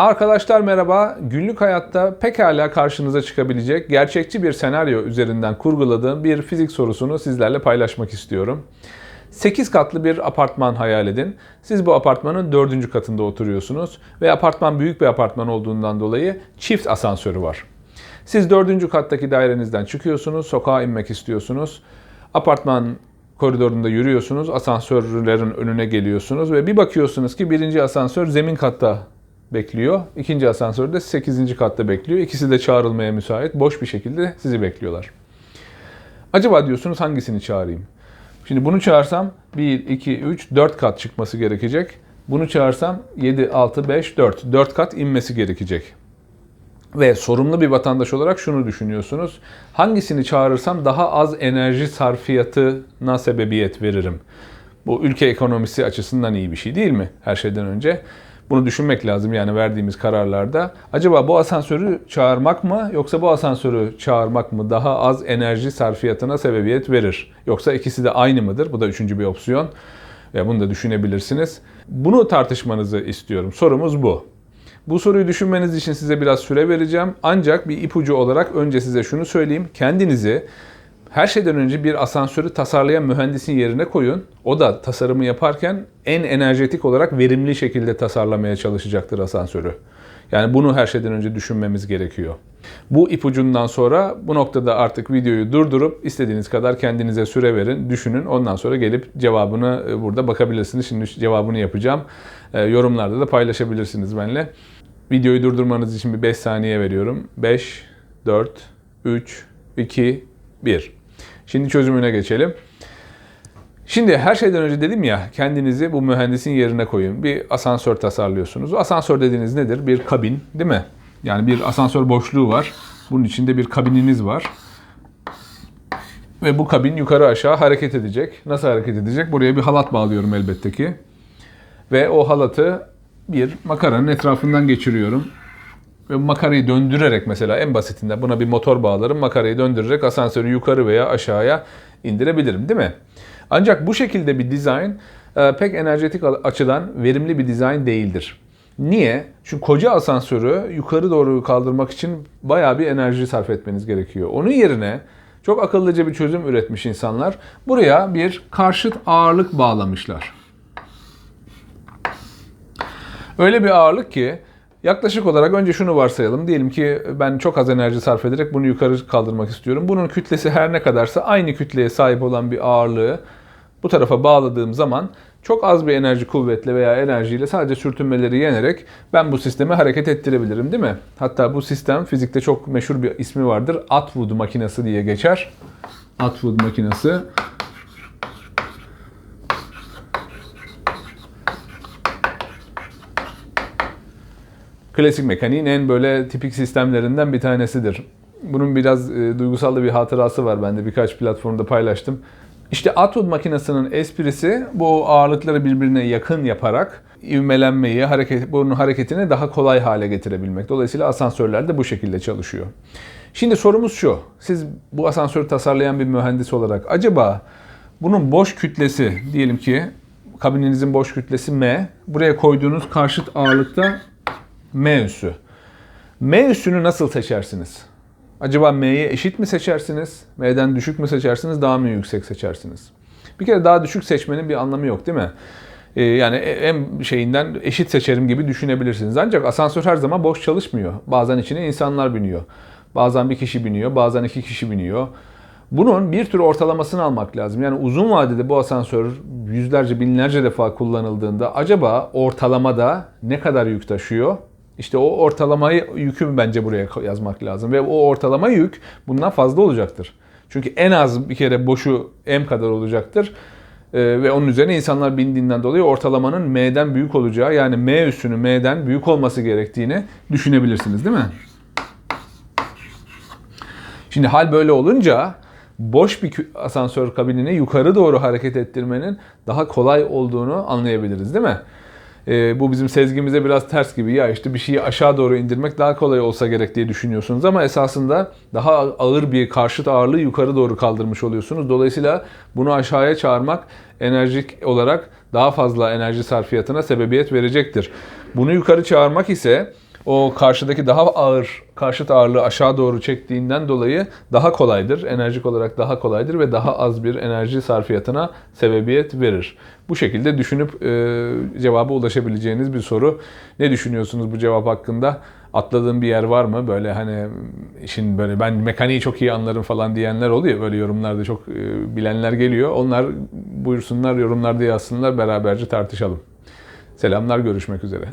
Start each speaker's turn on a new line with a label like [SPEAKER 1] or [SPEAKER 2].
[SPEAKER 1] Arkadaşlar merhaba. Günlük hayatta pekala karşınıza çıkabilecek gerçekçi bir senaryo üzerinden kurguladığım bir fizik sorusunu sizlerle paylaşmak istiyorum. 8 katlı bir apartman hayal edin. Siz bu apartmanın 4. katında oturuyorsunuz ve apartman büyük bir apartman olduğundan dolayı çift asansörü var. Siz 4. kattaki dairenizden çıkıyorsunuz, sokağa inmek istiyorsunuz. Apartman koridorunda yürüyorsunuz, asansörlerin önüne geliyorsunuz ve bir bakıyorsunuz ki birinci asansör zemin katta bekliyor. İkinci asansör de 8. katta bekliyor. İkisi de çağrılmaya müsait. Boş bir şekilde sizi bekliyorlar. Acaba diyorsunuz hangisini çağırayım? Şimdi bunu çağırsam 1, 2, 3, 4 kat çıkması gerekecek. Bunu çağırsam 7, 6, 5, 4. 4 kat inmesi gerekecek. Ve sorumlu bir vatandaş olarak şunu düşünüyorsunuz. Hangisini çağırırsam daha az enerji sarfiyatına sebebiyet veririm. Bu ülke ekonomisi açısından iyi bir şey değil mi? Her şeyden önce. Bunu düşünmek lazım yani verdiğimiz kararlarda. Acaba bu asansörü çağırmak mı yoksa bu asansörü çağırmak mı daha az enerji sarfiyatına sebebiyet verir? Yoksa ikisi de aynı mıdır? Bu da üçüncü bir opsiyon. Ve bunu da düşünebilirsiniz. Bunu tartışmanızı istiyorum. Sorumuz bu. Bu soruyu düşünmeniz için size biraz süre vereceğim. Ancak bir ipucu olarak önce size şunu söyleyeyim. Kendinizi her şeyden önce bir asansörü tasarlayan mühendisin yerine koyun. O da tasarımı yaparken en enerjetik olarak verimli şekilde tasarlamaya çalışacaktır asansörü. Yani bunu her şeyden önce düşünmemiz gerekiyor. Bu ipucundan sonra bu noktada artık videoyu durdurup istediğiniz kadar kendinize süre verin, düşünün. Ondan sonra gelip cevabını e, burada bakabilirsiniz. Şimdi cevabını yapacağım. E, yorumlarda da paylaşabilirsiniz benimle. Videoyu durdurmanız için bir 5 saniye veriyorum. 5, 4, 3, 2, 1. Şimdi çözümüne geçelim. Şimdi her şeyden önce dedim ya kendinizi bu mühendisin yerine koyun. Bir asansör tasarlıyorsunuz. Asansör dediğiniz nedir? Bir kabin değil mi? Yani bir asansör boşluğu var. Bunun içinde bir kabininiz var. Ve bu kabin yukarı aşağı hareket edecek. Nasıl hareket edecek? Buraya bir halat bağlıyorum elbette ki. Ve o halatı bir makaranın etrafından geçiriyorum. Ve makarayı döndürerek mesela en basitinde buna bir motor bağlarım. Makarayı döndürerek asansörü yukarı veya aşağıya indirebilirim değil mi? Ancak bu şekilde bir dizayn e, pek enerjetik açıdan verimli bir dizayn değildir. Niye? Çünkü koca asansörü yukarı doğru kaldırmak için bayağı bir enerji sarf etmeniz gerekiyor. Onun yerine çok akıllıca bir çözüm üretmiş insanlar. Buraya bir karşıt ağırlık bağlamışlar. Öyle bir ağırlık ki Yaklaşık olarak önce şunu varsayalım. Diyelim ki ben çok az enerji sarf ederek bunu yukarı kaldırmak istiyorum. Bunun kütlesi her ne kadarsa aynı kütleye sahip olan bir ağırlığı bu tarafa bağladığım zaman çok az bir enerji kuvvetle veya enerjiyle sadece sürtünmeleri yenerek ben bu sistemi hareket ettirebilirim değil mi? Hatta bu sistem fizikte çok meşhur bir ismi vardır. Atwood makinesi diye geçer. Atwood makinesi. Klasik mekaniğin en böyle tipik sistemlerinden bir tanesidir. Bunun biraz e, duygusal da bir hatırası var. Ben de birkaç platformda paylaştım. İşte Atwood makinesinin esprisi bu ağırlıkları birbirine yakın yaparak ivmelenmeyi, hareket, bunun hareketini daha kolay hale getirebilmek. Dolayısıyla asansörler de bu şekilde çalışıyor. Şimdi sorumuz şu. Siz bu asansörü tasarlayan bir mühendis olarak acaba bunun boş kütlesi diyelim ki kabininizin boş kütlesi M. Buraya koyduğunuz karşıt ağırlıkta M üssü. M üssünü nasıl seçersiniz? Acaba M'yi eşit mi seçersiniz? M'den düşük mü seçersiniz? Daha mı yüksek seçersiniz? Bir kere daha düşük seçmenin bir anlamı yok değil mi? Ee, yani en şeyinden eşit seçerim gibi düşünebilirsiniz. Ancak asansör her zaman boş çalışmıyor. Bazen içine insanlar biniyor. Bazen bir kişi biniyor, bazen iki kişi biniyor. Bunun bir tür ortalamasını almak lazım. Yani uzun vadede bu asansör yüzlerce, binlerce defa kullanıldığında acaba ortalamada ne kadar yük taşıyor? İşte o ortalamayı yükü bence buraya yazmak lazım. Ve o ortalama yük bundan fazla olacaktır. Çünkü en az bir kere boşu M kadar olacaktır. Ee, ve onun üzerine insanlar bindiğinden dolayı ortalamanın M'den büyük olacağı yani M üssünün M'den büyük olması gerektiğini düşünebilirsiniz değil mi? Şimdi hal böyle olunca boş bir asansör kabinini yukarı doğru hareket ettirmenin daha kolay olduğunu anlayabiliriz değil mi? E, bu bizim sezgimize biraz ters gibi. Ya işte bir şeyi aşağı doğru indirmek daha kolay olsa gerek diye düşünüyorsunuz ama esasında daha ağır bir karşıt ağırlığı yukarı doğru kaldırmış oluyorsunuz. Dolayısıyla bunu aşağıya çağırmak enerjik olarak daha fazla enerji sarfiyatına sebebiyet verecektir. Bunu yukarı çağırmak ise o karşıdaki daha ağır, karşıt ağırlığı aşağı doğru çektiğinden dolayı daha kolaydır. Enerjik olarak daha kolaydır ve daha az bir enerji sarfiyatına sebebiyet verir. Bu şekilde düşünüp e, cevaba ulaşabileceğiniz bir soru. Ne düşünüyorsunuz bu cevap hakkında? Atladığım bir yer var mı? Böyle hani işin böyle ben mekaniği çok iyi anlarım falan diyenler oluyor. Böyle yorumlarda çok e, bilenler geliyor. Onlar buyursunlar yorumlarda yazsınlar beraberce tartışalım. Selamlar görüşmek üzere.